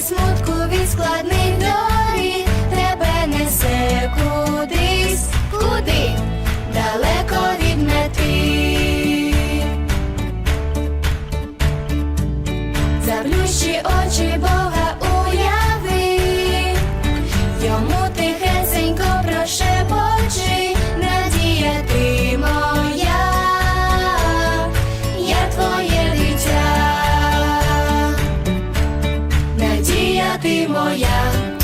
Смутку від складних доріг тебе несе кудись, куди далеко від мети. Заплющи очі. ти моя.